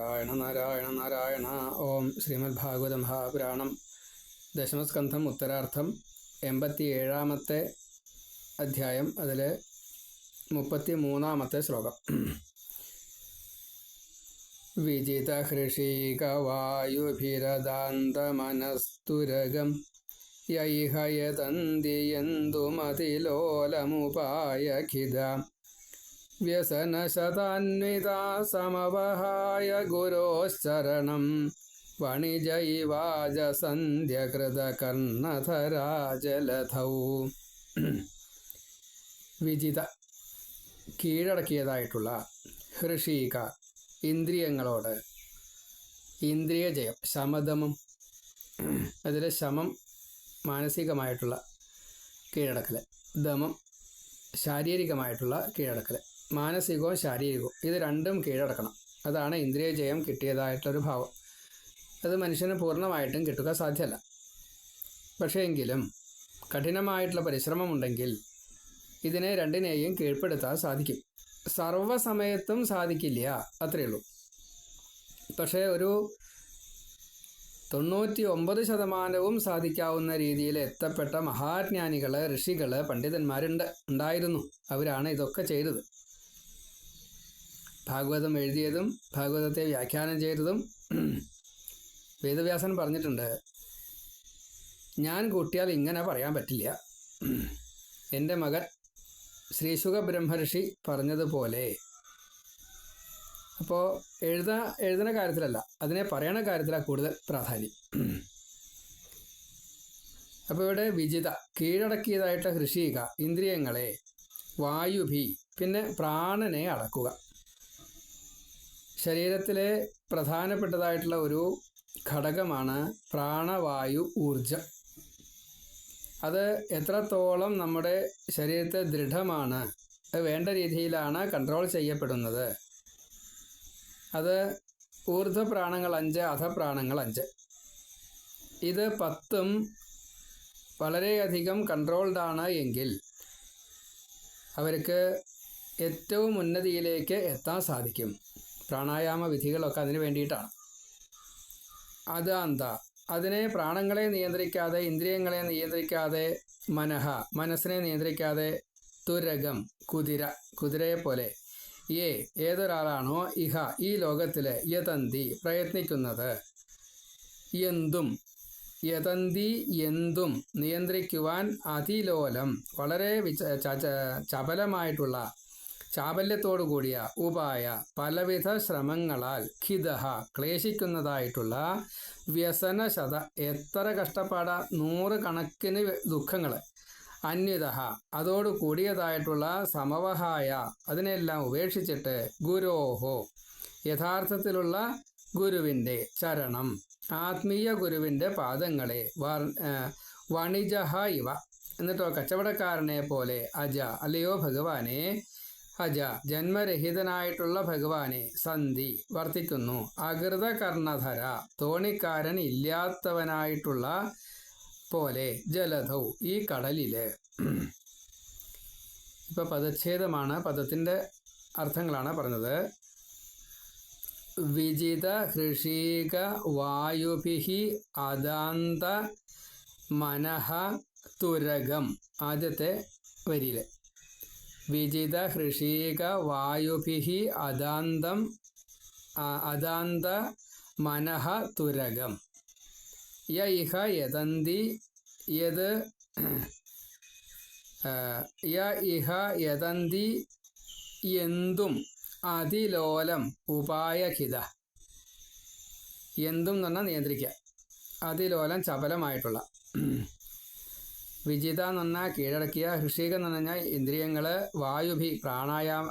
നാരായണ നാരായണ നാരായണ. ഓം ശ്രീമദ് ഭാഗവത മഹാപുരാണം. ദശമസ്കന്ധം ഉത്തരാർത്ഥം എൺപത്തി ഏഴാമത്തെ അധ്യായം അതിൽ മുപ്പത്തി മൂന്നാമത്തെ ശ്ലോകം വിജിതഹൃഷീകവായുഭിരദാന്തമനസ്തുരകം യൈഹയതന്തിയന്തുമതിലോലമുപായഖിത വ്യസനശതാന്വിതാ സമവഹായ ഗുരോശ്ചരണം. വണിജൈവാജസന്ധ്യകൃതകർണധരാജലധൗ. വിജിത. കീഴടക്കിയതായിട്ടുള്ള ഹൃഷീക ഇന്ദ്രിയങ്ങളോട് ഇന്ദ്രിയ ജയം ശമദമം അതിൽ ശമം മാനസികമായിട്ടുള്ള കീഴടക്കൽ ദമം ശാരീരികമായിട്ടുള്ള കീഴടക്കൽ മാനസികവും ശാരീരികവും. ഇത് രണ്ടും കീഴടക്കണം. അതാണ് ഇന്ദ്രിയ ജയം കിട്ടിയതായിട്ടൊരു ഭാവം. അത് മനുഷ്യന് പൂർണമായിട്ടും കിട്ടുക സാധ്യമല്ല. പക്ഷേ എങ്കിലും കഠിനമായിട്ടുള്ള പരിശ്രമമുണ്ടെങ്കിൽ ഇതിനെ രണ്ടിനെയും കീഴ്പ്പെടുത്താൻ സാധിക്കും. സർവസമയത്തും സാധിക്കില്ല അത്രയേ ഉള്ളൂ. പക്ഷേ ഒരു തൊണ്ണൂറ്റി ഒമ്പത് ശതമാനവും സാധിക്കാവുന്ന രീതിയിൽ എത്തപ്പെട്ട മഹാജ്ഞാനികൾ ഋഷികൾ പണ്ഡിതന്മാരുണ്ട് ഉണ്ടായിരുന്നു. അവരാണ് ഇതൊക്കെ ചെയ്തത്. ഭാഗവതം എഴുതിയതും ഭാഗവതത്തെ വ്യാഖ്യാനം ചെയ്തതും വേദവ്യാസൻ പറഞ്ഞിട്ടുണ്ട്. ഞാൻ കൂട്ടിയാൽ ഇങ്ങനെ പറയാൻ പറ്റില്ല. എന്റെ മകൻ ശ്രീശുഖ ബ്രഹ്മർഷി പറഞ്ഞതുപോലെ. അപ്പോൾ എഴുത എഴുതുന്ന കാര്യത്തിലല്ല അതിനെ പറയണ കാര്യത്തിലാണ് കൂടുതൽ പ്രാധാന്യം. അപ്പോൾ ഇവിടെ വിജിത കീഴടക്കിയതായിട്ട് ഹൃഷിക ഇന്ദ്രിയങ്ങളെ വായുഭി പിന്നെ പ്രാണനെ അടക്കുക. ശരീരത്തിലെ പ്രധാനപ്പെട്ടതായിട്ടുള്ള ഒരു ഘടകമാണ് പ്രാണവായു ഊർജം അത് എത്രത്തോളം നമ്മുടെ ശരീരത്തെ ദൃഢമാണ് വേണ്ട രീതിയിലാണ് കൺട്രോൾ ചെയ്യപ്പെടുന്നത്. അത് ഊർധ്വപ്രാണങ്ങൾ അഞ്ച് അധപ്രാണങ്ങൾ അഞ്ച്. ഇത് പത്തും വളരെയധികം കൺട്രോൾഡാണ് എങ്കിൽ അവർക്ക് ഏറ്റവും ഉന്നതിയിലേക്ക് എത്താൻ സാധിക്കും. പ്രാണായാമ വിധികളൊക്കെ അതിന് വേണ്ടിയിട്ടാണ്. അത് എന്താ? അതിനെ പ്രാണങ്ങളെ നിയന്ത്രിക്കാതെ ഇന്ദ്രിയങ്ങളെ നിയന്ത്രിക്കാതെ മനഃ മനസ്സിനെ നിയന്ത്രിക്കാതെ തുരകം കുതിര കുതിരയെ പോലെ ഏ ഏതൊരാളാണോ ഇഹ ഈ ലോകത്തിൽ യതന്തി പ്രയത്നിക്കുന്നത്. എന്തും യതന്തി എന്തും നിയന്ത്രിക്കുവാൻ അതിലോലം വളരെ ചപലമായിട്ടുള്ള ചാബല്യത്തോടു കൂടിയ ഉപായ പലവിധ ശ്രമങ്ങളാൽ ഖിതഹ ക്ലേശിക്കുന്നതായിട്ടുള്ള വ്യസനശത എത്ര കഷ്ടപ്പാട? നൂറ് കണക്കിന് ദുഃഖങ്ങൾ അന്യത അതോട് കൂടിയതായിട്ടുള്ള സമവഹായ അതിനെല്ലാം ഉപേക്ഷിച്ചിട്ട് ഗുരോഹോ യഥാർത്ഥത്തിലുള്ള ഗുരുവിന്റെ ചരണം ആത്മീയ ഗുരുവിന്റെ പാദങ്ങളെ വർ വണിജഹ ഇവ. എന്നിട്ടോ കച്ചവടക്കാരനെ പോലെ അജ അല്ലയോ ഭഗവാനെ അജ ജന്മരഹിതനായിട്ടുള്ള ഭഗവാനെ സന്ധി വർത്തിക്കുന്നു. അകൃത കർണധര തോണിക്കാരൻ ഇല്ലാത്തവനായിട്ടുള്ള പോലെ ജലധൗ ഈ കടലിൽ. ഇപ്പൊ പദച്ഛേദമാണ് പദത്തിന്റെ അർത്ഥങ്ങളാണ് പറഞ്ഞത്. വിജിത ഹൃഷീക വായുഭിഹി അദാന്ത മനഃ തുരകം ആദ്യത്തെ വരിയിൽ. വിജിത ഹൃഷീക വായുഭി അദാന്തം അദാന്ത മനഃ തുരകം. യ ഇഹ യതന്തി യത് യ ഇഹ യതന്തി എന്തും അതിലോലം ഉപായഹിത. എന്തും എന്ന് പറഞ്ഞാൽ നിയന്ത്രിക്കുക. അതിലോലം ചപലമായിട്ടുള്ള. വിജിത എന്ന് കീഴടക്കിയ ഹൃഷിക എന്ന് പറഞ്ഞാൽ ഇന്ദ്രിയങ്ങൾ വായുഭി പ്രാണായാമ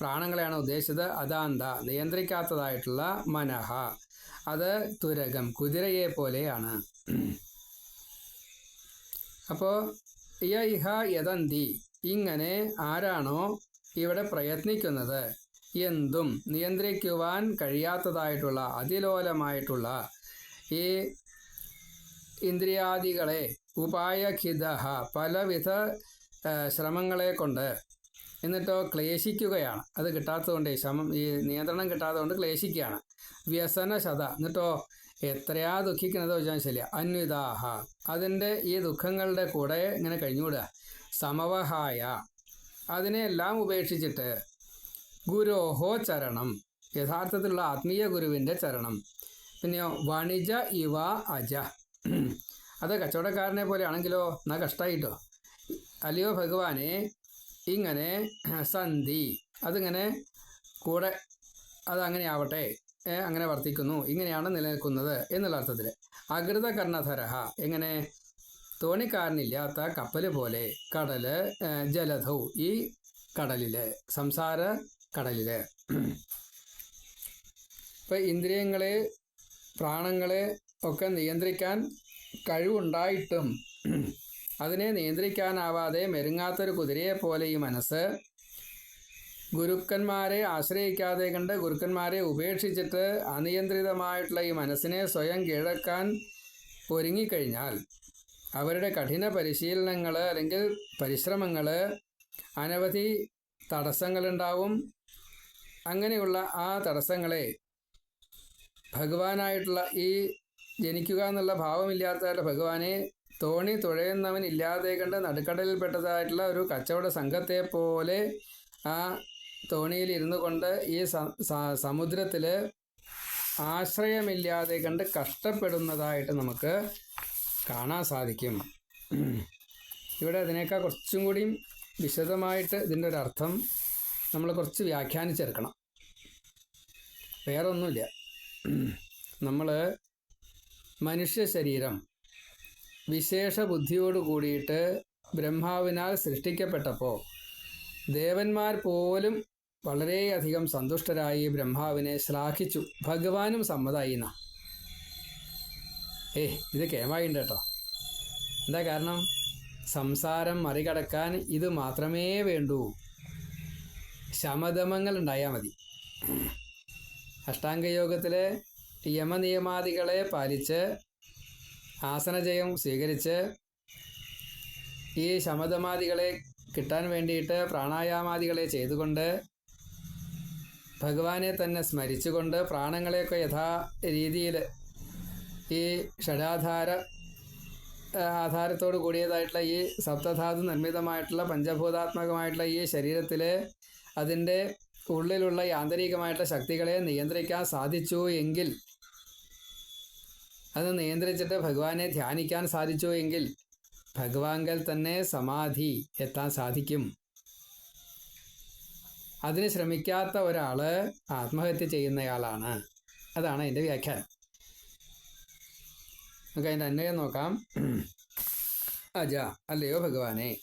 പ്രാണങ്ങളെയാണ് ഉദ്ദേശിച്ചത്. അതാന്ത നിയന്ത്രിക്കാത്തതായിട്ടുള്ള മനഹ അത് തുരകം കുതിരയെ പോലെയാണ്. അപ്പോൾ യ ഇഹ യതന്തി ഇങ്ങനെ ആരാണോ ഇവിടെ പ്രയത്നിക്കുന്നത്? എന്തും നിയന്ത്രിക്കുവാൻ കഴിയാത്തതായിട്ടുള്ള അതിലോലമായിട്ടുള്ള ഈ ഇന്ദ്രിയാദികളെ ഉപായഖിത. പലവിധ ശ്രമങ്ങളെ കൊണ്ട് എന്നിട്ടോ ക്ലേശിക്കുകയാണ്. അത് കിട്ടാത്തതുകൊണ്ട് ശമം ഈ നിയന്ത്രണം കിട്ടാത്തതുകൊണ്ട് ക്ലേശിക്കുകയാണ്. വ്യസന ശത എന്നിട്ടോ എത്രയാ ദുഃഖിക്കുന്നത് വെച്ചാൽ ശരി അന്വിതാഹ. അതിന്റെ ഈ ദുഃഖങ്ങളുടെ കൂടെ ഇങ്ങനെ കഴിഞ്ഞുകൂടുക സമവഹായ. അതിനെയെല്ലാം ഉപേക്ഷിച്ചിട്ട് ഗുരോഹോ ചരണം. യഥാർത്ഥത്തിലുള്ള ആത്മീയ ഗുരുവിന്റെ ചരണം. പിന്നെയോ വണിജ ഇവ അജ. അത് കച്ചവടക്കാരനെ പോലെയാണെങ്കിലോ? എന്നാ കഷ്ടമായിട്ടോ അല്ലയോ ഭഗവാനെ ഇങ്ങനെ സന്ധി അതിങ്ങനെ കൂടെ അതങ്ങനെ ആവട്ടെ അങ്ങനെ വർത്തിക്കുന്നു ഇങ്ങനെയാണ് നിലനിൽക്കുന്നത് എന്നുള്ള അർത്ഥത്തിൽ അകൃത കർണധരഹ എങ്ങനെ? തോണിക്കാരനില്ലാത്ത കപ്പൽ പോലെ കടൽ ജലധൗ ഈ കടലിൽ സംസാര കടലിൽ ഇപ്പം ഇന്ദ്രിയങ്ങളെ പ്രാണങ്ങളെ ഒക്കെ നിയന്ത്രിക്കാൻ കഴിവുണ്ടായിട്ടും അതിനെ നിയന്ത്രിക്കാനാവാതെ മെരുങ്ങാത്തൊരു കുതിരയെ പോലെ ഈ മനസ്സ് ഗുരുക്കന്മാരെ ആശ്രയിക്കാതെ കണ്ട് ഗുരുക്കന്മാരെ ഉപേക്ഷിച്ചിട്ട് അനിയന്ത്രിതമായിട്ടുള്ള ഈ മനസ്സിനെ സ്വയം കീഴക്കാൻ ഒരുങ്ങിക്കഴിഞ്ഞാൽ അവരുടെ കഠിന പരിശീലനങ്ങൾ അല്ലെങ്കിൽ പരിശ്രമങ്ങൾ അനവധി തടസ്സങ്ങളുണ്ടാവും. അങ്ങനെയുള്ള ആ തടസ്സങ്ങളെ ഭഗവാനായിട്ടുള്ള ഈ ജനിക്കുക എന്നുള്ള ഭാവമില്ലാത്തതായിട്ട് ഭഗവാനെ തോണി തുഴയുന്നവൻ ഇല്ലാതെ കണ്ട് നടുക്കടലിൽപ്പെട്ടതായിട്ടുള്ള ഒരു കച്ചവട സംഘത്തെ പോലെ ആ തോണിയിൽ ഇരുന്നു കൊണ്ട് ഈ സമുദ്രത്തിൽ ആശ്രയമില്ലാതെ കണ്ട് കഷ്ടപ്പെടുന്നതായിട്ട് നമുക്ക് കാണാൻ സാധിക്കും. ഇവിടെ അതിനേക്കാൾ കുറച്ചും കൂടിയും വിശദമായിട്ട് ഇതിന്റെ ഒരു അർത്ഥം നമ്മൾ കുറച്ച് വ്യാഖ്യാനിച്ചെടുക്കണം. വേറൊന്നുമില്ല. നമ്മൾ മനുഷ്യ ശരീരം വിശേഷ ബുദ്ധിയോട് കൂടിയിട്ട് ബ്രഹ്മാവിനാൽ സൃഷ്ടിക്കപ്പെട്ടപ്പോൾ ദേവന്മാർ പോലും വളരെയധികം സന്തുഷ്ടരായി ബ്രഹ്മാവിനെ ശ്ലാഘിച്ചു. ഭഗവാനും സമ്മതായി എന്നാ ഏ ഇത് കേമായിണ്ട് കേട്ടോ എന്താ കാരണം? സംസാരം മറികടക്കാൻ ഇത് മാത്രമേ വേണ്ടൂ. ശമദമങ്ങൾ ഉണ്ടായാൽ മതി. അഷ്ടാംഗയോഗത്തിലെ യമനിയമാദികളെ പാലിച്ച് ആസനജയം സ്വീകരിച്ച് ഈ ശമതമാദികളെ കിട്ടാൻ വേണ്ടിയിട്ട് പ്രാണായാമാദികളെ ചെയ്തുകൊണ്ട് ഭഗവാനെ തന്നെ സ്മരിച്ചുകൊണ്ട് പ്രാണങ്ങളെയൊക്കെ യഥാ രീതിയിൽ ഈ ഷഡാധാര ആധാരത്തോട് കൂടിയതായിട്ടുള്ള ഈ സപ്തധാതു നിർമ്മിതമായിട്ടുള്ള പഞ്ചഭൂതാത്മകമായിട്ടുള്ള ഈ ശരീരത്തിൽ അതിന്റെ ഉള്ളിലുള്ള യാന്ത്രികമായിട്ടുള്ള ശക്തികളെ നിയന്ത്രിക്കാൻ സാധിച്ചു എങ്കിൽ അത് നിയന്ത്രിച്ചിട്ട് ഭഗവാനെ ധ്യാനിക്കാൻ സാധിച്ചു എങ്കിൽ ഭഗവാങ്കൽ തന്നെ സമാധി എത്താൻ സാധിക്കും. അതിന് ശ്രമിക്കാത്ത ഒരാൾ ആത്മഹത്യ ചെയ്യുന്നയാളാണ്. അതാണ് എന്റെ വ്യാഖ്യാനം. നമുക്ക് അതിന്റെ അന്വയം നോക്കാം. അജ അല്ലയോ ഭഗവാനെ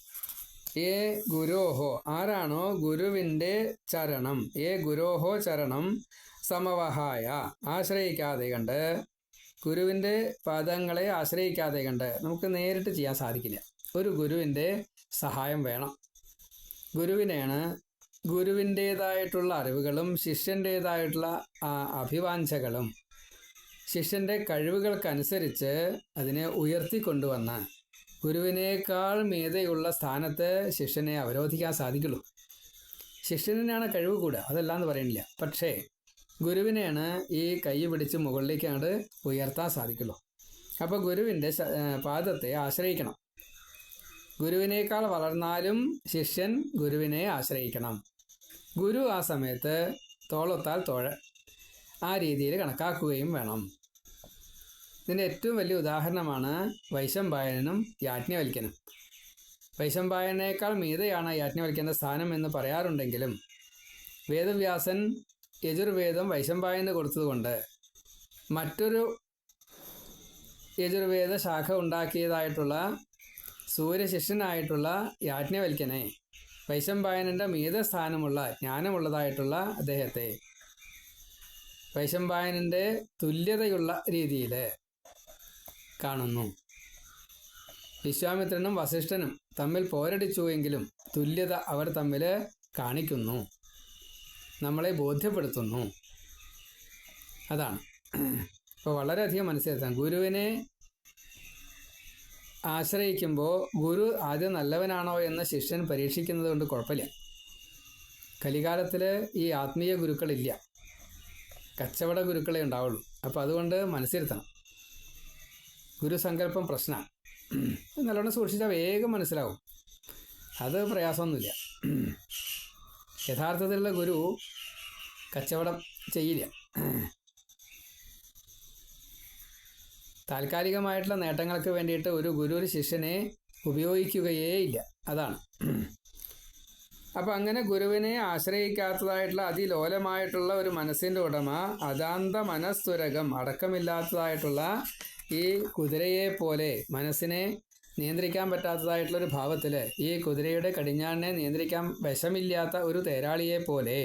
ഏ ഗുരോഹോ ആരാണോ ഗുരുവിന്റെ ചരണം ഏ ഗുരോഹോ ചരണം സമവഹായ ആശ്രയിക്കാതെ കണ്ട് ഗുരുവിന്റെ പാദങ്ങളെ ആശ്രയിക്കാതെ കണ്ട് നമുക്ക് നേരിട്ട് ചെയ്യാൻ സാധിക്കില്ല. ഒരു ഗുരുവിന്റെ സഹായം വേണം. ഗുരുവിനെയാണ് ഗുരുവിന്റേതായിട്ടുള്ള അറിവുകളും ശിഷ്യന്റേതായിട്ടുള്ള അഭിവാഞ്ചകളും ശിഷ്യന്റെ കഴിവുകൾക്കനുസരിച്ച് അതിനെ ഉയർത്തിക്കൊണ്ടുവന്ന് ഗുരുവിനേക്കാൾ മീതയുള്ള സ്ഥാനത്ത് ശിഷ്യനെ അവരോധിക്കാൻ സാധിക്കുള്ളൂ. ശിഷ്യനാണ് കഴിവ് കൂടുക. അതല്ലാന്ന് പറയുന്നില്ല. പക്ഷേ ഗുരുവിനെയാണ് ഈ കൈ പിടിച്ച് മുകളിലേക്കാണ്ട് ഉയർത്താൻ സാധിക്കുള്ളൂ. അപ്പോൾ ഗുരുവിന്റെ പാദത്തെ ആശ്രയിക്കണം. ഗുരുവിനേക്കാൾ വളർന്നാലും ശിഷ്യൻ ഗുരുവിനെ ആശ്രയിക്കണം. ഗുരു ആ സമയത്ത് തോളൊത്താൽ തോഴ ആ രീതിയിൽ കണക്കാക്കുകയും വേണം. ഇതിന്റെ ഏറ്റവും വലിയ ഉദാഹരണമാണ് വൈശംപായനും യാജ്ഞവൽക്കനും വൈശംപായനേക്കാൾ മീതയാണ് യാജ്ഞവൽക്കന്റെ സ്ഥാനം എന്ന് പറയാറുണ്ടെങ്കിലും വേദവ്യാസൻ യജുർവേദം വൈശംപായന് കൊടുത്തതുകൊണ്ട് മറ്റൊരു യജുർവേദ ശാഖ ഉണ്ടാക്കിയതായിട്ടുള്ള സൂര്യശിഷ്യനായിട്ടുള്ള യാജ്ഞവൽക്കനെ വൈശംപായനന്റെ മീത സ്ഥാനമുള്ള ജ്ഞാനമുള്ളതായിട്ടുള്ള അദ്ദേഹത്തെ വൈശംപായനന്റെ തുല്യതയുള്ള രീതിയിൽ കാണുന്നു. വിശ്വാമിത്രനും വസിഷ്ഠനും തമ്മിൽ പോരടിച്ചുവെങ്കിലും തുല്യത അവർ തമ്മിൽ കാണിക്കുന്നു. നമ്മളെ ബോധ്യപ്പെടുത്തുന്നു. അതാണ്. ഇപ്പോൾ വളരെയധികം മനസ്സിലാക്കാം. ഗുരുവിനെ ആശ്രയിക്കുമ്പോൾ ഗുരു ആദ്യം നല്ലവനാണോ എന്ന് ശിഷ്യൻ പരീക്ഷിക്കുന്നത് കൊണ്ട് കുഴപ്പമില്ല. കലികാലത്തിൽ ഈ ആത്മീയ ഗുരുക്കളില്ല. കച്ചവട ഗുരുക്കളെ ഉണ്ടാവുള്ളൂ. അപ്പോൾ അതുകൊണ്ട് മനസ്സിരുത്തണം. ഗുരുസങ്കല്പം പ്രശ്നമാണ്. നല്ലോണം സൂക്ഷിച്ചാൽ വേഗം മനസ്സിലാവും. അത് പ്രയാസമൊന്നുമില്ല. യഥാർത്ഥത്തിലുള്ള ഗുരു കച്ചവടം ചെയ്യില്ല. താൽക്കാലികമായിട്ടുള്ള നേട്ടങ്ങൾക്ക് വേണ്ടിയിട്ട് ഒരു ഗുരു ഒരു ശിഷ്യനെ ഉപയോഗിക്കുകയേ ഇല്ല. അതാണ്. അപ്പം അങ്ങനെ ഗുരുവിനെ ആശ്രയിക്കാത്തതായിട്ടുള്ള അതിലോലമായിട്ടുള്ള ഒരു മനസ്സിന്റെ ഉടമ അതാന്ത മനസ്തുരകം അടക്കമില്ലാത്തതായിട്ടുള്ള ഈ കുതിരയെ പോലെ മനസ്സിനെ നിയന്ത്രിക്കാൻ പറ്റാത്തതായിട്ടുള്ള ഒരു ഭാവത്തിൽ ഈ കുതിരയുടെ കടിഞ്ഞാണിനെ നിയന്ത്രിക്കാൻ വശമില്ലാത്ത ഒരു തേരാളിയെ പോലെ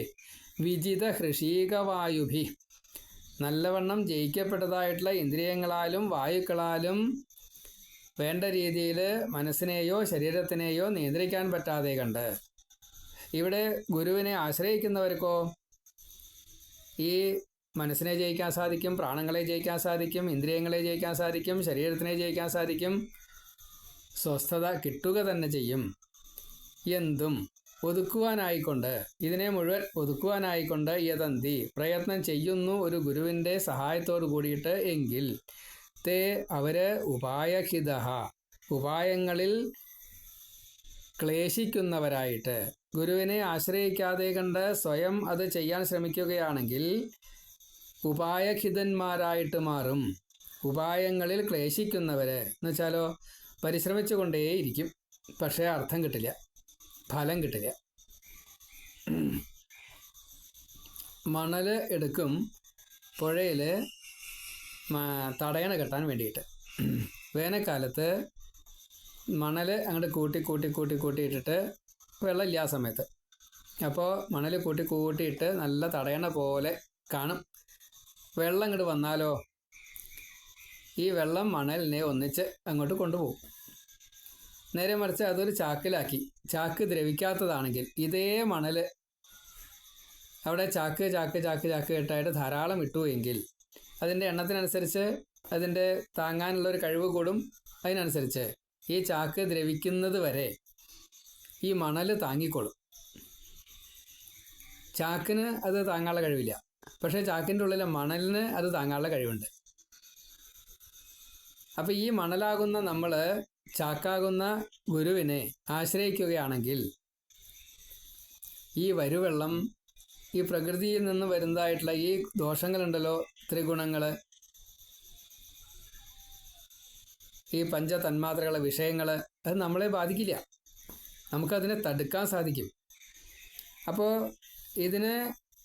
വിജിത ഹൃഷീകവായുഭി. നല്ലവണ്ണം ജയിക്കപ്പെട്ടതായിട്ടുള്ള ഇന്ദ്രിയങ്ങളാലും വായുക്കളാലും വേണ്ട രീതിയിൽ മനസ്സിനെയോ ശരീരത്തിനെയോ നിയന്ത്രിക്കാൻ പറ്റാതെ കണ്ട്. ഇവിടെ ഗുരുവിനെ ആശ്രയിക്കുന്നവർക്കോ? ഈ മനസ്സിനെ ജയിക്കാൻ സാധിക്കും പ്രാണങ്ങളെ ജയിക്കാൻ സാധിക്കും ഇന്ദ്രിയങ്ങളെ ജയിക്കാൻ സാധിക്കും ശരീരത്തിനെ ജയിക്കാൻ സാധിക്കും. സ്വസ്ഥത കിട്ടുക തന്നെ ചെയ്യും. എന്തും ഒതുക്കുവാനായിക്കൊണ്ട് ഇതിനെ മുഴുവൻ ഒതുക്കുവാനായിക്കൊണ്ട് യതന്തി പ്രയത്നം ചെയ്യുന്നു ഒരു ഗുരുവിന്റെ സഹായത്തോട് കൂടിയിട്ട് എങ്കിൽ തേ അവർ ഉപായഹിത. ഉപായങ്ങളിൽ ക്ലേശിക്കുന്നവരായിട്ട്. ഗുരുവിനെ ആശ്രയിക്കാതെ കണ്ട് സ്വയം അത് ചെയ്യാൻ ശ്രമിക്കുകയാണെങ്കിൽ ഉപായഹിതന്മാരായിട്ട് മാറും. ഉപായങ്ങളിൽ ക്ലേശിക്കുന്നവർ എന്ന് വെച്ചാലോ പരിശ്രമിച്ചുകൊണ്ടേയിരിക്കും. പക്ഷേ അർത്ഥം കിട്ടില്ല. ഫലം കിട്ടില്ല. മണൽ എടുക്കും പുഴയിൽ തടയണ കെട്ടാൻ വേണ്ടിയിട്ട്. വേനൽക്കാലത്ത് മണൽ അങ്ങോട്ട് കൂട്ടി കൂട്ടി കൂട്ടി കൂട്ടിയിട്ടിട്ട് വെള്ളമില്ല ആ സമയത്ത്. അപ്പോൾ മണൽ കൂട്ടി കൂട്ടിയിട്ട് നല്ല തടയണ പോലെ കാണും. വെള്ളം ഇങ്ങോട്ട് വന്നാലോ? ഈ വെള്ളം മണലിനെ ഒന്നിച്ച് അങ്ങോട്ട് കൊണ്ടുപോകും. നേരെ മറിച്ച് അതൊരു ചാക്കിലാക്കി. ചാക്ക് ദ്രവിക്കാത്തതാണെങ്കിൽ ഇതേ മണൽ അവിടെ ചാക്ക് ചാക്ക് ചാക്ക് ചാക്ക് കെട്ടായിട്ട് ധാരാളം ഇട്ടു എങ്കിൽ അതിന്റെ എണ്ണത്തിനനുസരിച്ച് അതിന്റെ താങ്ങാനുള്ള ഒരു കഴിവ് കൂടും. അതിനനുസരിച്ച് ഈ ചാക്ക് ദ്രവിക്കുന്നത് വരെ ഈ മണൽ താങ്ങിക്കൊള്ളും ചാക്കിന് അത് താങ്ങാനുള്ള കഴിവില്ല. പക്ഷേ ചാക്കിന്റെ ഉള്ളിലെ മണലിന് അത് താങ്ങാനുള്ള കഴിവുണ്ട്. അപ്പം ഈ മണലാകുന്ന നമ്മൾ ചാക്കാകുന്ന ഗുരുവിനെ ആശ്രയിക്കുകയാണെങ്കിൽ ഈ വരുവെള്ളം ഈ പ്രകൃതിയിൽ നിന്ന് വരുന്നതായിട്ടുള്ള ഈ ദോഷങ്ങളുണ്ടല്ലോ ത്രിഗുണങ്ങൾ ഈ പഞ്ചതന്മാത്രകളെ വിഷയങ്ങൾ അത് നമ്മളെ ബാധിക്കില്ല. നമുക്കതിനെ തടുക്കാൻ സാധിക്കും. അപ്പോൾ ഇതിന്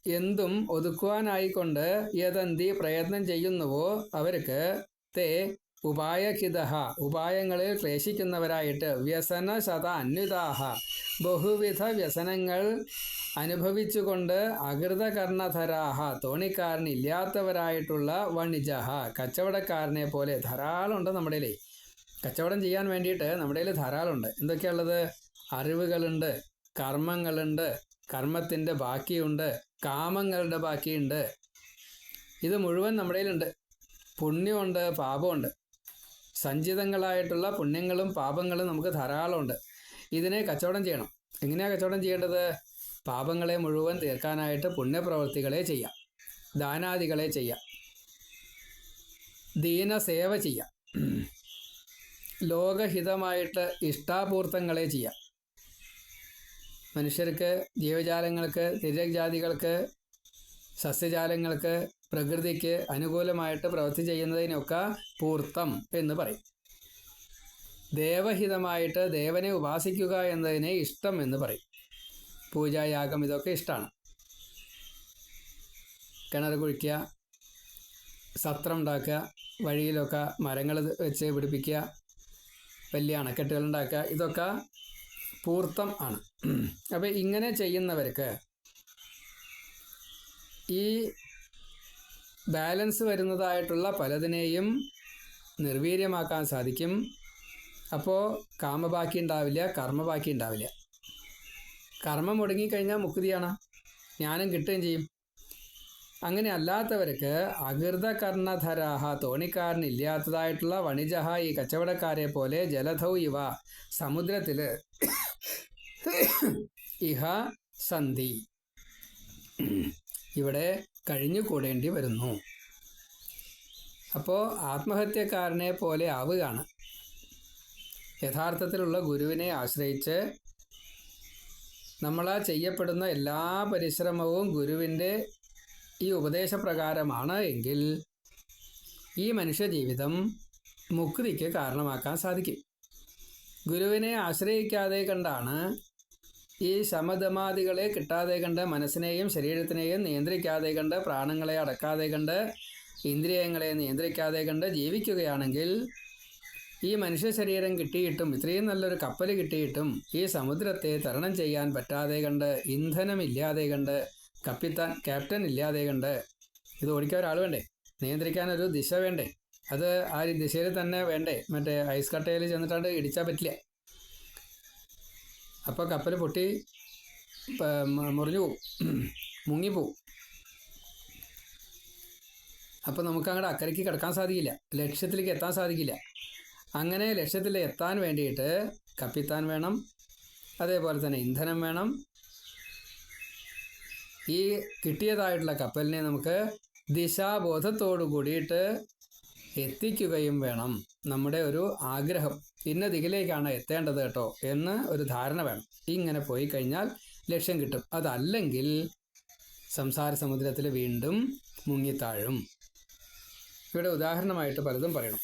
എന്തും ഒതുക്കുവാനായിക്കൊണ്ട് യതന്തി പ്രയത്നം ചെയ്യുന്നുവോ അവർക്ക് തേ ഉപായഹിത ഉപായങ്ങളിൽ ക്ലേശിക്കുന്നവരായിട്ട് വ്യസന ശത അന്വിതാഹ. ബഹുവിധ വ്യസനങ്ങൾ അനുഭവിച്ചുകൊണ്ട് അകൃതകർണധരാഹ തോണിക്കാരനില്ലാത്തവരായിട്ടുള്ള വണിജഹ കച്ചവടക്കാരനെ പോലെ ധാരാളം ഉണ്ട് നമ്മുടെ കച്ചവടം ചെയ്യാൻ വേണ്ടിയിട്ട് നമ്മുടെ കയ്യിൽ ധാരാളമുണ്ട്. എന്തൊക്കെയുള്ളത് അറിവുകളുണ്ട് കർമ്മങ്ങളുണ്ട് കർമ്മത്തിന്റെ ബാക്കിയുണ്ട് കാമങ്ങളുടെ ബാക്കിയുണ്ട്. ഇത് മുഴുവൻ നമ്മുടെ കയ്യിലുണ്ട് പുണ്യമുണ്ട് പാപമുണ്ട്. സഞ്ചിതങ്ങളായിട്ടുള്ള പുണ്യങ്ങളും പാപങ്ങളും നമുക്ക് ധാരാളമുണ്ട്. ഇതിനെ കച്ചവടം ചെയ്യണം. എങ്ങനെയാണ് കച്ചവടം ചെയ്യേണ്ടത്? പാപങ്ങളെ മുഴുവൻ തീർക്കാനായിട്ട് പുണ്യപ്രവൃത്തികളെ ചെയ്യാം. ദാനാദികളെ ചെയ്യാം. ദീനസേവ ചെയ്യാം. ലോകഹിതമായിട്ട് ഇഷ്ടാപൂർത്തങ്ങളെ ചെയ്യാം. മനുഷ്യർക്ക് ജീവജാലങ്ങൾക്ക് തിരജാതികൾക്ക് സസ്യജാലങ്ങൾക്ക് പ്രകൃതിക്ക് അനുകൂലമായിട്ട് പ്രവൃത്തി ചെയ്യുന്നതിനൊക്കെ പൂർത്തം എന്ന് പറയും. ദേവഹിതമായിട്ട് ദേവനെ ഉപാസിക്കുക എന്നതിനെ ഇഷ്ടം എന്ന് പറയും. പൂജായാഗം ഇതൊക്കെ ഇഷ്ടമാണ് കിണർ കുഴിക്കുക സത്രം ഉണ്ടാക്കുക വഴിയിലൊക്കെ മരങ്ങൾ വെച്ച് പിടിപ്പിക്കുക വലിയ അണക്കെട്ടുകൾ ഉണ്ടാക്കുക ഇതൊക്കെ പൂർത്തം ആണ്. അപ്പോൾ ഇങ്ങനെ ചെയ്യുന്നവർക്ക് ഈ ബാലൻസ് വരുന്നതായിട്ടുള്ള പലതിനെയും നിർവീര്യമാക്കാൻ സാധിക്കും. അപ്പോൾ കാമബാക്കി ഉണ്ടാവില്ല കർമ്മബാക്കി ഉണ്ടാവില്ല. കർമ്മം മുടങ്ങിക്കഴിഞ്ഞാൽ മുക്തിയാണ്. ജ്ഞാനം കിട്ടുകയും ചെയ്യും. അങ്ങനെ അല്ലാത്തവർക്ക് അകൃത കർണധരാഹ തോണിക്കാരനില്ലാത്തതായിട്ടുള്ള വണിജഹ ഈ കച്ചവടക്കാരെ പോലെ ജലധൗ ഇവ സമുദ്രത്തിൽ ഇഹ സന്ധി. ഇവിടെ കഴിഞ്ഞുകൂടേണ്ടി വരുന്നു. അപ്പോൾ ആത്മഹത്യക്കാരനെ പോലെ ആവുകയാണ്. യഥാർത്ഥത്തിലുള്ള ഗുരുവിനെ ആശ്രയിച്ച് നമ്മളാ ചെയ്യപ്പെടുന്ന എല്ലാ പരിശ്രമവും ഗുരുവിന്റെ ഈ ഉപദേശപ്രകാരമാണ് എങ്കിൽ ഈ മനുഷ്യജീവിതം മുക്തിക്ക് കാരണമാക്കാൻ സാധിക്കും. ഗുരുവിനെ ആശ്രയിക്കാതെ കണ്ടാണ് ഈ ശമധമാദികളെ കിട്ടാതെ കണ്ട് മനസ്സിനെയും ശരീരത്തിനെയും നിയന്ത്രിക്കാതെ കണ്ട് പ്രാണങ്ങളെ അടക്കാതെ കണ്ട് ഇന്ദ്രിയങ്ങളെ നിയന്ത്രിക്കാതെ കണ്ട് ജീവിക്കുകയാണെങ്കിൽ ഈ മനുഷ്യ ശരീരം കിട്ടിയിട്ടും ഇത്രയും നല്ലൊരു കപ്പൽ കിട്ടിയിട്ടും ഈ സമുദ്രത്തെ തരണം ചെയ്യാൻ പറ്റാതെ കണ്ട് ഇന്ധനമില്ലാതെ കണ്ട് കപ്പിത്താൻ ക്യാപ്റ്റൻ ഇല്ലാതെ കണ്ട് ഇത് ഓടിക്കാൻ ഒരാൾ വേണ്ടേ? നിയന്ത്രിക്കാൻ ഒരു ദിശ വേണ്ടേ? അത് ആ ദിശയിൽ തന്നെ വേണ്ടേ? മറ്റേ ഐസ് കട്ടയിൽ ചെന്നിട്ടാണ്ട് ഇടിച്ചാൽ പറ്റില്ല? അപ്പോൾ കപ്പൽ പൊട്ടി മുറിഞ്ഞു പോവും. മുങ്ങിപ്പോവും. അപ്പോൾ നമുക്ക് അങ്ങോട്ട് അക്കരയ്ക്ക് കിടക്കാൻ സാധിക്കില്ല. ലക്ഷ്യത്തിലേക്ക് എത്താൻ സാധിക്കില്ല. അങ്ങനെ ലക്ഷ്യത്തിൽ എത്താൻ വേണ്ടിയിട്ട് കപ്പിത്താൻ വേണം അതേപോലെ തന്നെ ഇന്ധനം വേണം. ഈ കിട്ടിയതായിട്ടുള്ള കപ്പലിനെ നമുക്ക് ദിശാബോധത്തോടു കൂടിയിട്ട് എത്തിക്കുകയും വേണം. നമ്മുടെ ഒരു ആഗ്രഹം ഇന്ന ദിഗിലേക്കാണ് എത്തേണ്ടത് കേട്ടോ എന്ന് ഒരു ധാരണ വേണം. ഇങ്ങനെ പോയി കഴിഞ്ഞാൽ ലക്ഷ്യം കിട്ടും. അതല്ലെങ്കിൽ സംസാര സമുദ്രത്തിൽ വീണ്ടും മുങ്ങിത്താഴും. ഇവിടെ ഉദാഹരണമായിട്ട് പലതും പറയണം.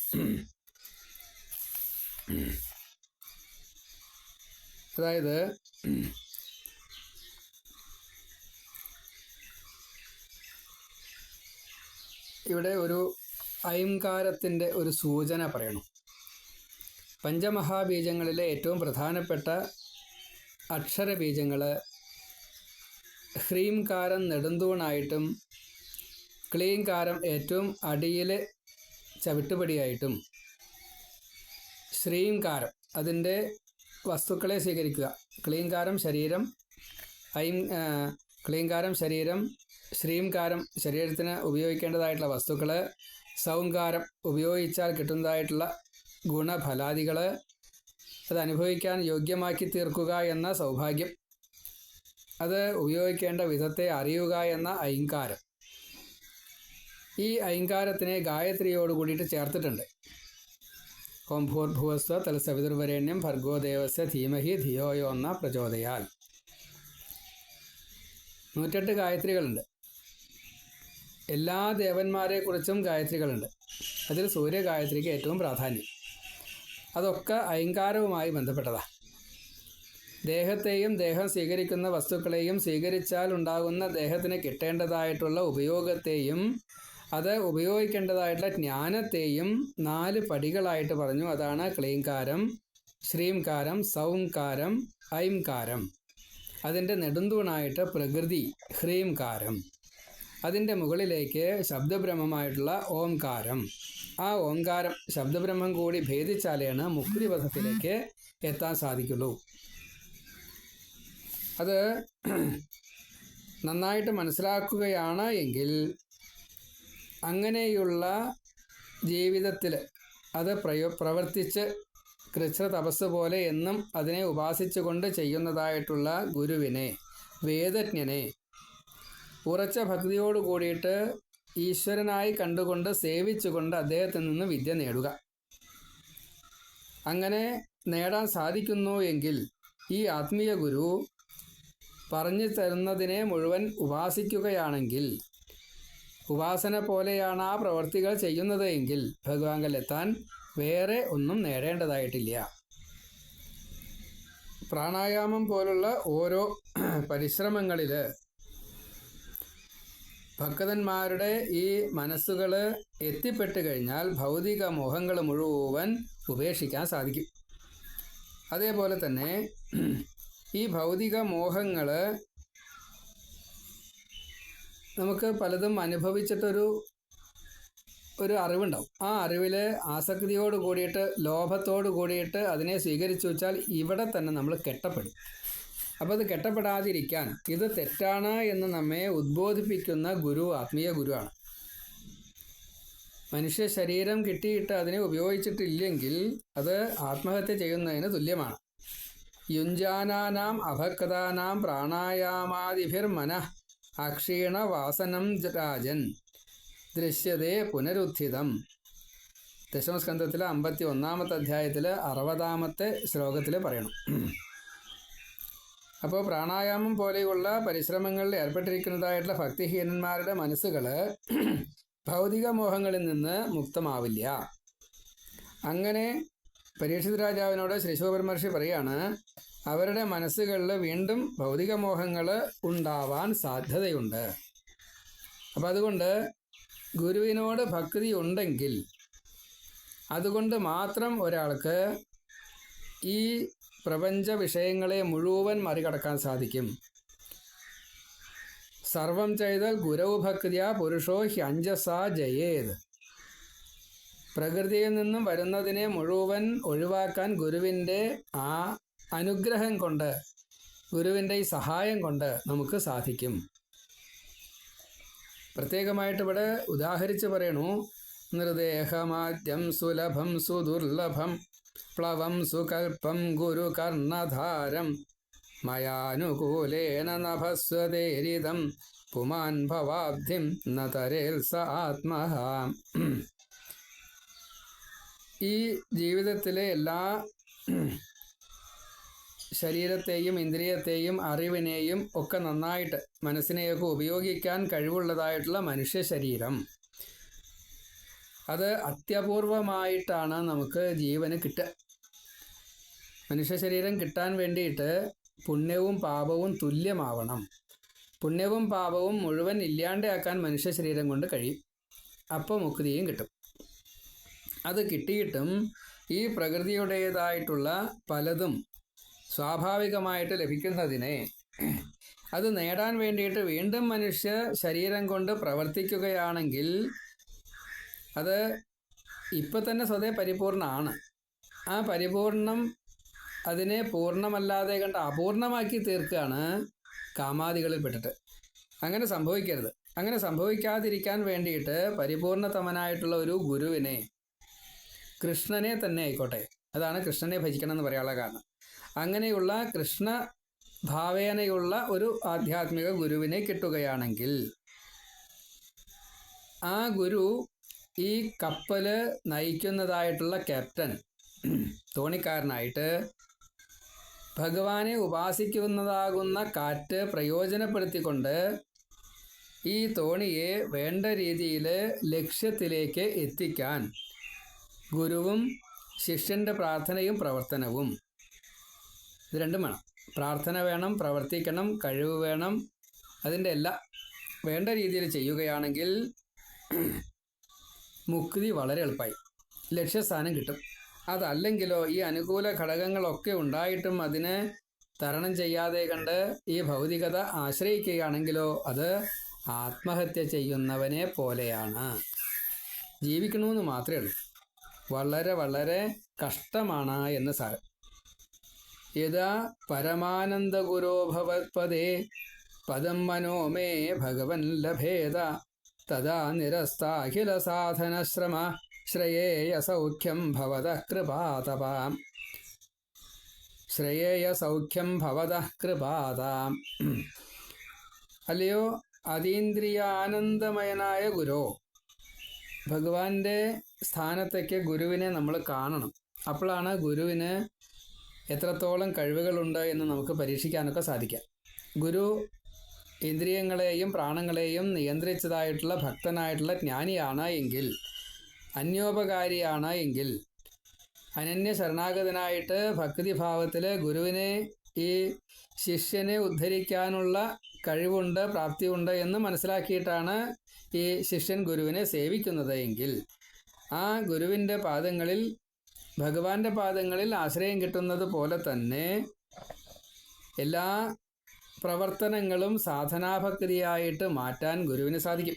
അതായത് ഇവിടെ ഒരു ഐംകാരത്തിന്റെ ഒരു സൂചന പറയണം. പഞ്ചമഹാബീജങ്ങളിലെ ഏറ്റവും പ്രധാനപ്പെട്ട അക്ഷരബീജങ്ങൾ ഹ്രീംകാരം നെടുന്തൂണായിട്ടും ക്ലീംകാരം ഏറ്റവും അടിയിൽ ചവിട്ടുപടിയായിട്ടും ശ്രീംകാരം അതിന്റെ വസ്തുക്കളെ സ്വീകരിക്കുക. ക്ലീംകാരം ശരീരം ഐം ക്ലീംകാരം ശരീരം ശ്രീംകാരം ശരീരത്തിന് ഉപയോഗിക്കേണ്ടതായിട്ടുള്ള വസ്തുക്കൾ സൗങ്കാരം ഉപയോഗിച്ചാൽ കിട്ടുന്നതായിട്ടുള്ള ഗുണഫലാദികൾ അത് അനുഭവിക്കാൻ യോഗ്യമാക്കി തീർക്കുക എന്ന സൗഭാഗ്യം. അത് ഉപയോഗിക്കേണ്ട വിധത്തെ അറിയുക എന്ന ഐങ്കാരം ഈ ഐങ്കാരത്തിനെ ഗായത്രിയോട് കൂടിയിട്ട് ചേർത്തിട്ടുണ്ട്. ഓം ഭൂർഭുവസ്വ തലസവിതുർവരേണ്യം ഭർഗോദേവസ് ധീമഹി ധിയോയോ എന്ന പ്രചോദയാൽ. നൂറ്റെട്ട് ഗായത്രികളുണ്ട്. എല്ലാ ദേവന്മാരെക്കുറിച്ചും ഗായത്രികളുണ്ട്. അതിൽ സൂര്യഗായത്രിക്ക് ഏറ്റവും പ്രാധാന്യം. അതൊക്കെ അഹങ്കാരവുമായി ബന്ധപ്പെട്ടതാണ് ദേഹത്തെയും ദേഹം സ്വീകരിക്കുന്ന വസ്തുക്കളെയും സ്വീകരിച്ചാൽ ഉണ്ടാകുന്ന ദേഹത്തിന് കിട്ടേണ്ടതായിട്ടുള്ള ഉപയോഗത്തെയും അത് ഉപയോഗിക്കേണ്ടതായിട്ടുള്ള ജ്ഞാനത്തെയും നാല് പടികളായിട്ട് പറഞ്ഞു. അതാണ് ക്ലീംകാരം ശ്രീംകാരം സൗംകാരം ഐംകാരം അതിന്റെ നെടുന്തൂണായിട്ട് പ്രകൃതി ഹ്രീംകാരം. അതിന്റെ മുകളിലേക്ക് ശബ്ദബ്രഹ്മമായിട്ടുള്ള ഓംകാരം. ആ ഓംകാരം ശബ്ദബ്രഹ്മം കൂടി ഭേദിച്ചാലാണ് മുക്തിപഥത്തിലേക്ക് എത്താൻ സാധിക്കുള്ളൂ. അത് നന്നായിട്ട് മനസ്സിലാക്കുകയാണ് എങ്കിൽ അങ്ങനെയുള്ള ജീവിതത്തിൽ അത് പ്രയോ പ്രവർത്തിച്ച് കൃച്ഛ തപസ് പോലെ എന്നും അതിനെ ഉപാസിച്ചുകൊണ്ട് ചെയ്യുന്നതായിട്ടുള്ള ഗുരുവിനെ വേദജ്ഞനെ ഉറച്ച ഭക്തിയോട് കൂടിയിട്ട് ഈശ്വരനായി കണ്ടുകൊണ്ട് സേവിച്ചുകൊണ്ട് അദ്ദേഹത്തിൽ നിന്ന് വിദ്യ നേടുക. അങ്ങനെ നേടാൻ സാധിക്കുന്നു എങ്കിൽ ഈ ആത്മീയ ഗുരു പറഞ്ഞു തരുന്നതിനെ മുഴുവൻ ഉപാസിക്കുകയാണെങ്കിൽ ഉപാസന പോലെയാണ് ആ പ്രവർത്തികൾ ചെയ്യുന്നത് എങ്കിൽ ഭഗവാങ്കലെത്താൻ വേറെ ഒന്നും നേടേണ്ടതായിട്ടില്ല. പ്രാണായാമം പോലുള്ള ഓരോ പരിശ്രമങ്ങളിൽ ഭക്തന്മാരുടെ ഈ മനസ്സുകൾ എത്തിപ്പെട്ട് കഴിഞ്ഞാൽ ഭൗതിക മോഹങ്ങൾ മുഴുവൻ ഉപേക്ഷിക്കാൻ സാധിക്കും. അതേപോലെ തന്നെ ഈ ഭൗതിക മോഹങ്ങൾ നമുക്ക് പലതും അനുഭവിച്ചിട്ടൊരു ഒരു അറിവുണ്ടാവും. ആ അറിവിൽ ആസക്തിയോട് കൂടിയിട്ട് ലോഭത്തോട് കൂടിയിട്ട് അതിനെ സ്വീകരിച്ചു വെച്ചാൽ ഇവിടെ തന്നെ നമ്മൾ കെട്ടപ്പെടും. അപ്പോൾ അത് കെട്ടപ്പെടാതിരിക്കാൻ ഇത് തെറ്റാണ് എന്ന് നമ്മെ ഉദ്ബോധിപ്പിക്കുന്ന ഗുരു ആത്മീയ ഗുരുവാണ്. മനുഷ്യ ശരീരം കിട്ടിയിട്ട് അതിനെ ഉപയോഗിച്ചിട്ടില്ലെങ്കിൽ അത് ആത്മഹത്യ ചെയ്യുന്നതിന് തുല്യമാണ്. യുഞ്ജാനാനാം അഭക്താനാം പ്രാണായാമാദിഭിർ മനഃ അക്ഷീണവാസനം രാജൻ ദൃശ്യതേ പുനരുദ്ധിതം. ദശമസ്കന്ധത്തിലെ അമ്പത്തി ഒന്നാമത്തെ അധ്യായത്തിൽ അറുപതാമത്തെ ശ്ലോകത്തിൽ പറയണം. അപ്പോൾ പ്രാണായാമം പോലെയുള്ള പരിശ്രമങ്ങളിൽ ഏർപ്പെട്ടിരിക്കുന്നതായിട്ടുള്ള ഭക്തിഹീനന്മാരുടെ മനസ്സുകൾ ഭൗതിക മോഹങ്ങളിൽ നിന്ന് മുക്തമാവില്ല. അങ്ങനെ പരീക്ഷിത് രാജാവിനോട് ശ്രീശോപരമർഷി പറയാണ് അവരുടെ മനസ്സുകളിൽ വീണ്ടും ഭൗതിക മോഹങ്ങൾ ഉണ്ടാവാൻ സാധ്യതയുണ്ട്. അപ്പം അതുകൊണ്ട് ഗുരുവിനോട് ഭക്തി ഉണ്ടെങ്കിൽ അതുകൊണ്ട് മാത്രം ഒരാൾക്ക് ഈ പ്രപഞ്ച വിഷയങ്ങളെ മുഴുവൻ മറികടക്കാൻ സാധിക്കും. സർവം ചെയ്താൽ ഗുരവഭക്തിയ പുരുഷോ ഹ്യഞ്ജസ ജയേത്. പ്രകൃതിയിൽ നിന്നും വരുന്നതിനെ മുഴുവൻ ഒഴിവാക്കാൻ ഗുരുവിന്റെ ആ അനുഗ്രഹം കൊണ്ട് ഗുരുവിന്റെ ഈ സഹായം കൊണ്ട് നമുക്ക് സാധിക്കും. പ്രത്യേകമായിട്ട് ഇവിടെ ഉദാഹരിച്ച് പറയണു. നിർദേഹമാദ്യം സുലഭം സുദുർലഭം. പ്ലവം സുകൽപ്പം ഗുരുകർണധാരം. മയാനുകൂലേന നഭസ്വതേരിതം. പുമാൻ ഭവാബ്ധിം നരേൽ സ ആത്മഹ. ഈ ജീവിതത്തിലെ എല്ലാ ശരീരത്തെയും ഇന്ദ്രിയത്തെയും അറിവിനെയും ഒക്കെ നന്നായിട്ട് മനസ്സിനെയൊക്കെ ഉപയോഗിക്കാൻ കഴിവുള്ളതായിട്ടുള്ള മനുഷ്യ ശരീരം. അത് അത്യപൂർവമായിട്ടാണ് നമുക്ക് ജീവന് കിട്ടുക. മനുഷ്യ ശരീരം കിട്ടാൻ വേണ്ടിയിട്ട് പുണ്യവും പാപവും തുല്യമാവണം. പുണ്യവും പാപവും മുഴുവൻ ഇല്ലാണ്ടാക്കാൻ മനുഷ്യ ശരീരം കൊണ്ട് കഴിയും. അപ്പോൾ മുക്തിയും കിട്ടും. അത് കിട്ടിയിട്ടും ഈ പ്രകൃതിയുടേതായിട്ടുള്ള പലതും സ്വാഭാവികമായിട്ട് ലഭിക്കുന്നതിനെ അത് നേടാൻ വേണ്ടിയിട്ട് വീണ്ടും മനുഷ്യ ശരീരം കൊണ്ട് പ്രവർത്തിക്കുകയാണെങ്കിൽ അത് ഇപ്പം തന്നെ സ്വതേ പരിപൂർണമാണ് ആ പരിപൂർണം അതിനെ പൂർണമല്ലാതെ കണ്ട് അപൂർണമാക്കി തീർക്കുകയാണ് കാമാദികളിൽ പെട്ടിട്ട്. അങ്ങനെ സംഭവിക്കരുത്. അങ്ങനെ സംഭവിക്കാതിരിക്കാൻ വേണ്ടിയിട്ട് പരിപൂർണതമനായിട്ടുള്ള ഒരു ഗുരുവിനെ കൃഷ്ണനെ തന്നെ ആയിക്കോട്ടെ. അതാണ് കൃഷ്ണനെ ഭജിക്കണം എന്ന് പറയാനുള്ള കാരണം. അങ്ങനെയുള്ള കൃഷ്ണ ഭാവേനയുള്ള ഒരു ആധ്യാത്മിക ഗുരുവിനെ കിട്ടുകയാണെങ്കിൽ ആ ഗുരു ഈ കപ്പൽ നയിക്കുന്നതായിട്ടുള്ള ക്യാപ്റ്റൻ തോണിക്കാരനായിട്ട് ഭഗവാനെ ഉപാസിക്കുന്നതാകുന്ന കാറ്റ് പ്രയോജനപ്പെടുത്തിക്കൊണ്ട് ഈ തോണിയെ വേണ്ട രീതിയിൽ ലക്ഷ്യത്തിലേക്ക് എത്തിക്കാൻ ഗുരുവും ശിഷ്യന്റെ പ്രാർത്ഥനയും പ്രവർത്തനവും ഇത് രണ്ടും വേണം. പ്രാർത്ഥന വേണം പ്രവർത്തിക്കണം കഴിവ് വേണം അതിന്റെ എല്ലാം വേണ്ട രീതിയിൽ ചെയ്യുകയാണെങ്കിൽ മുക്തി വളരെ എളുപ്പമായി ലക്ഷ്യസ്ഥാനം കിട്ടും. അതല്ലെങ്കിലോ ഈ അനുകൂല ഘടകങ്ങളൊക്കെ ഉണ്ടായിട്ടും അതിനെ തരണം ചെയ്യാതെ കണ്ട് ഈ ഭൗതികത ആശ്രയിക്കുകയാണെങ്കിലോ അത് ആത്മഹത്യ ചെയ്യുന്നവനെ പോലെയാണ്. ജീവിക്കണമെന്ന് മാത്രമേ ഉള്ളൂ. വളരെ വളരെ കഷ്ടമാണ് എന്ന് സാരം യഥാ പരമാനന്ദ ഗുരോ ഭവത്പദേ പദം മനോമേ ഭഗവൻ ലഭേത തഥാ സൗഖ്യം ഭവത കൃപാതപ ശ്രേയസൗഖ്യം ഭവത കൃപാതാം അല്ലയോ അതീന്ദ്രിയാനന്ദമയനായ ഗുരു ഭഗവാന്റെ സ്ഥാനത്തേക്ക് ഗുരുവിനെ നമ്മൾ കാണണം. അപ്പോഴാണ് ഗുരുവിന് എത്രത്തോളം കഴിവുകളുണ്ട് എന്ന് നമുക്ക് പരീക്ഷിക്കാനൊക്കെ സാധിക്കാം ഗുരു ഇന്ദ്രിയങ്ങളെയും പ്രാണങ്ങളെയും നിയന്ത്രിച്ചതായിട്ടുള്ള ഭക്തനായിട്ടുള്ള ജ്ഞാനിയാണ് എങ്കിൽ അന്യോപകാരിയാണ് എങ്കിൽ അനന്യ ശരണാഗതനായിട്ട് ഭക്തിഭാവത്തിൽ ഗുരുവിനെ ഈ ശിഷ്യനെ ഉദ്ധരിക്കാനുള്ള കഴിവുണ്ട് പ്രാപ്തിയുണ്ട് എന്ന് മനസ്സിലാക്കിയിട്ടാണ് ഈ ശിഷ്യൻ ഗുരുവിനെ സേവിക്കുന്നത് എങ്കിൽ ആ ഗുരുവിന്റെ പാദങ്ങളിൽ ഭഗവാന്റെ പാദങ്ങളിൽ ആശ്രയം കിട്ടുന്നത് പോലെ തന്നെ എല്ലാ പ്രവർത്തനങ്ങളും സാധനാഭക്തിയായിട്ട് മാറ്റാൻ ഗുരുവിന് സാധിക്കും.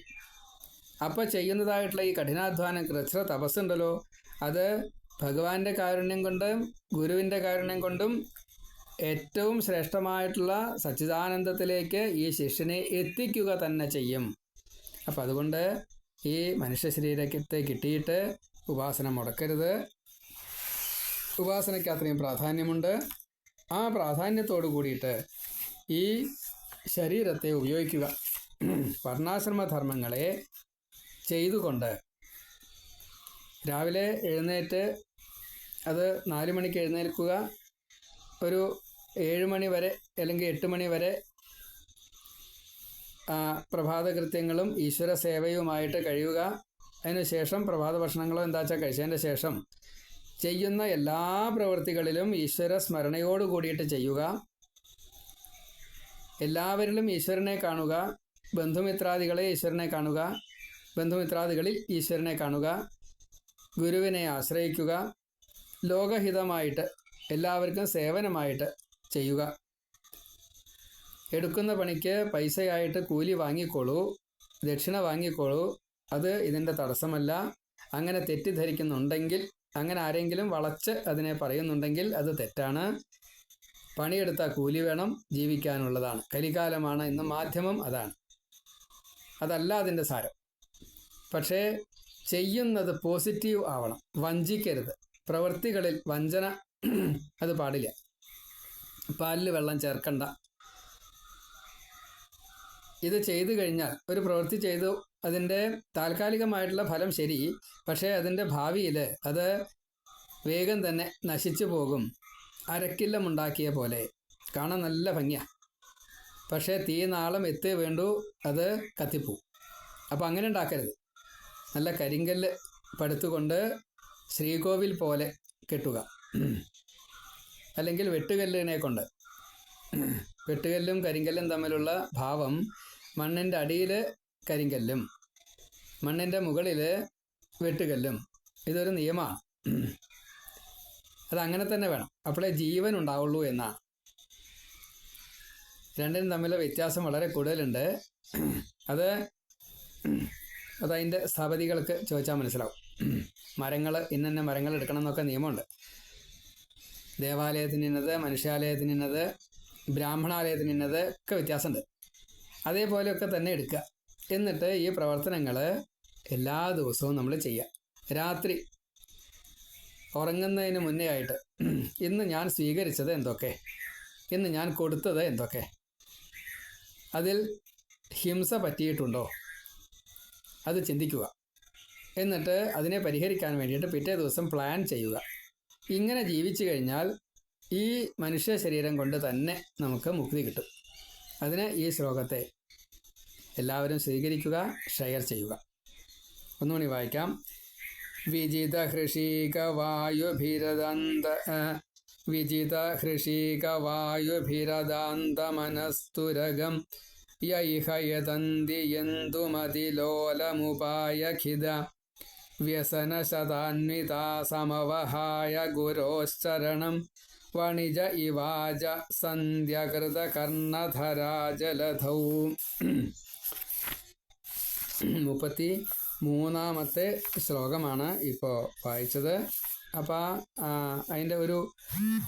അപ്പോൾ ചെയ്യുന്നതായിട്ടുള്ള ഈ കഠിനാധ്വാനം കൃച്ഛ്ര തപസ്സുണ്ടല്ലോ. അത് ഭഗവാന്റെ കാരുണ്യം കൊണ്ടും ഗുരുവിന്റെ കാരുണ്യം കൊണ്ടും ഏറ്റവും ശ്രേഷ്ഠമായിട്ടുള്ള സച്ചിദാനന്ദത്തിലേക്ക് ഈ ശിഷ്യനെ എത്തിക്കുക തന്നെ ചെയ്യും. അപ്പം അതുകൊണ്ട് ഈ മനുഷ്യ ശരീരത്തെ കിട്ടിയിട്ട് ഉപാസന മുടക്കരുത്. ഉപാസനയ്ക്ക് അത്രയും പ്രാധാന്യമുണ്ട്. ആ പ്രാധാന്യത്തോടു കൂടിയിട്ട് ഈ ശരീരത്തെ ഉപയോഗിക്കുക. വർണാശ്രമധർമ്മങ്ങളെ ചെയ്തുകൊണ്ട് രാവിലെ എഴുന്നേറ്റ് അത് നാല് മണിക്ക് എഴുന്നേൽക്കുക. ഒരു ഏഴ് മണി വരെ അല്ലെങ്കിൽ എട്ട് മണി വരെ ആ, പ്രഭാത കൃത്യങ്ങളും ഈശ്വര സേവയുമായിട്ട് കഴിയുക. അതിനുശേഷം പ്രഭാത ഭക്ഷണങ്ങളോ എന്താ വെച്ചാൽ കഴിച്ചതിന്റെ ശേഷം ചെയ്യുന്ന എല്ലാ പ്രവൃത്തികളിലും ഈശ്വര സ്മരണയോട് കൂടിയിട്ട് ചെയ്യുക. എല്ലാവരിലും ഈശ്വരനെ കാണുക. ബന്ധുമിത്രാദികളെ ഈശ്വരനെ കാണുക. ബന്ധുമിത്രാദികളിൽ ഈശ്വരനെ കാണുക. ഗുരുവിനെ ആശ്രയിക്കുക. ലോകഹിതമായിട്ട് എല്ലാവർക്കും സേവനമായിട്ട് ചെയ്യുക. എടുക്കുന്ന പണിക്ക് പൈസയായിട്ട് കൂലി വാങ്ങിക്കോളൂ ദക്ഷിണ വാങ്ങിക്കോളൂ അത് ഇതിന്റെ തടസ്സമല്ല. അങ്ങനെ തെറ്റിദ്ധരിക്കുന്നുണ്ടെങ്കിൽ അങ്ങനെ ആരെങ്കിലും വളച്ച് അതിനെ പറയുന്നുണ്ടെങ്കിൽ അത് തെറ്റാണ്. പണിയെടുത്ത കൂലി വേണം ജീവിക്കാനുള്ളതാണ്. കലികാലമാണ് ഇന്ന് മാധ്യമം അതാണ്. അതല്ല അതിന്റെ സാരം. പക്ഷേ ചെയ്യുന്നത് പോസിറ്റീവ് ആവണം. വഞ്ചിക്കരുത്. പ്രവൃത്തികളിൽ വഞ്ചന അത് പാടില്ല. പാലിൽ വെള്ളം ചേർക്കണ്ട. ഇത് ചെയ്തു കഴിഞ്ഞാൽ ഒരു പ്രവൃത്തി ചെയ്തു അതിന്റെ താൽക്കാലികമായിട്ടുള്ള ഫലം ശരി പക്ഷേ അതിന്റെ ഭാവിയിൽ അത് വേഗം തന്നെ നശിച്ചു പോകും. അരക്കില്ലമുണ്ടാക്കിയ പോലെ. കാണാൻ നല്ല ഭംഗിയാണ് പക്ഷേ തീ നാളം എത്തേ വേണ്ടു അത് കത്തിപ്പോവും അപ്പോൾ അങ്ങനെ ഉണ്ടാക്കരുത്. നല്ല കരിങ്കല്ല് പടുത്തുകൊണ്ട് ശ്രീകോവിൽ പോലെ കെട്ടുക. അല്ലെങ്കിൽ വെട്ടുകല്ലിനെ കൊണ്ട്. വെട്ടുകല്ലും കരിങ്കല്ലും തമ്മിലുള്ള ഭാവം മണ്ണിന്റെ അടിയിൽ കരിങ്കല്ലും മണ്ണിന്റെ മുകളിൽ വെട്ടുകല്ലും. ഇതൊരു നിയമമാണ് അത് അങ്ങനെ തന്നെ വേണം. അപ്പോഴേ ജീവൻ ഉണ്ടാവുള്ളൂ എന്നാണ് രണ്ടിനും തമ്മിലെ വ്യത്യാസം വളരെ കൂടുതലുണ്ട്. അത് അതതിന്റെ സ്ഥപതികൾക്ക് ചോദിച്ചാൽ മനസ്സിലാവും. മരങ്ങൾ ഇന്നെ മരങ്ങൾ എടുക്കണം എന്നൊക്കെ നിയമമുണ്ട്. ദേവാലയത്തിന് ഇന്നത് മനുഷ്യാലയത്തിന് ഇന്നത് ബ്രാഹ്മണാലയത്തിന് ഇന്നത് ഒക്കെ വ്യത്യാസമുണ്ട്. അതേപോലെയൊക്കെ തന്നെ എടുക്കുക. എന്നിട്ട് ഈ പ്രവർത്തനങ്ങൾ എല്ലാ ദിവസവും നമ്മൾ ചെയ്യുക. രാത്രി ഉറങ്ങുന്നതിന് മുന്നേ ആയിട്ട് ഇന്ന് ഞാൻ സ്വീകരിച്ചത് എന്തൊക്കെ? ഇന്ന് ഞാൻ കൊടുത്തത് എന്തൊക്കെ? അതിൽ ഹിംസ പറ്റിയിട്ടുണ്ടോ? അത് ചിന്തിക്കുക. എന്നിട്ട് അതിനെ പരിഹരിക്കാൻ വേണ്ടിയിട്ട് പിറ്റേ ദിവസം പ്ലാൻ ചെയ്യുക. ഇങ്ങനെ ജീവിച്ചു കഴിഞ്ഞാൽ ഈ മനുഷ്യ ശരീരം കൊണ്ട് തന്നെ നമുക്ക് മുക്തി കിട്ടും. അതിന് ഈ ശ്ലോകത്തെ എല്ലാവരും സ്വീകരിക്കുക ഷെയർ ചെയ്യുക. ഒന്നുകൂടി വായിക്കാം. വിജിത ഹൃഷീക വായുഭിരദന്ത വിജിത ഹൃഷീക വായുഭിരദാന്ത മനസ്തുരകം യൈഹയതന്തി യന്തുമതിലോലമുപായഖിത വ്യസനശതാന്വിതാ സമവഹായ ഗുരോശ്ചരണം വണിജ ഇവാജ സന്ധ്യകൃതകർണധരാജലധൗ. മുപ്പത്തി മൂന്നാമത്തെ ശ്ലോകമാണ് ഇപ്പോൾ വായിച്ചത്. അപ്പോൾ അതിന്റെ ഒരു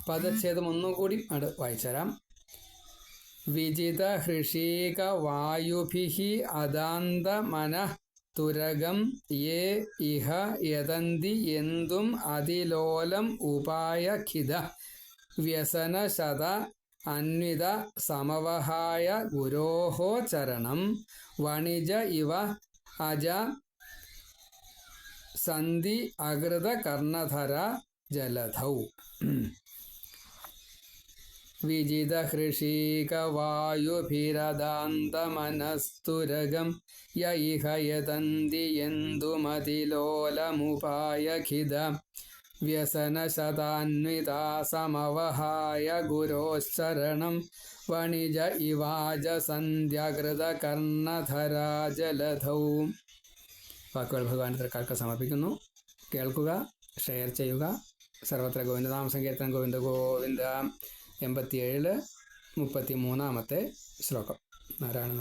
പദച്ഛേദം ഒന്നുകൂടി അത് വായിച്ചുതരാം വിജിത ഹൃഷീക വായുഭിഹി അദാന്ത മന തുരകം യേ ഇഹ യതന്തി എന്തും അതിലോലം ഉപായഖിത വ്യസനശത അന്വിത സമവഹായ ഗുരോഹോ ചരണം. വണിജ ഇവ അജ സന്ധി അകൃത കർണധര ജലധൗ. വിജിതഹൃഷീകവായുഭിരദാന്തമനസ്തുരകം യ ഇഹ യതന്തി യന്തുമതിലോലമുപായഖിത വ്യസനശതാന്വിതാ സമവഹായ ഗുരോശ്ചരണം വണിജ ഇവാജ സന്ധ്യകൃത കർണധരാജലധൗ വാക്കുകൾ ഭഗവാൻ തൃക്കാർക്ക് സമർപ്പിക്കുന്നു. കേൾക്കുക ഷെയർ ചെയ്യുക. സർവത്ര ഗോവിന്ദനാമ സങ്കീർത്തനം ഗോവിന്ദ ഗോവിന്ദ എൺപത്തിയേഴിൽ മുപ്പത്തി മൂന്നാമത്തെ ശ്ലോകം നാരായണ.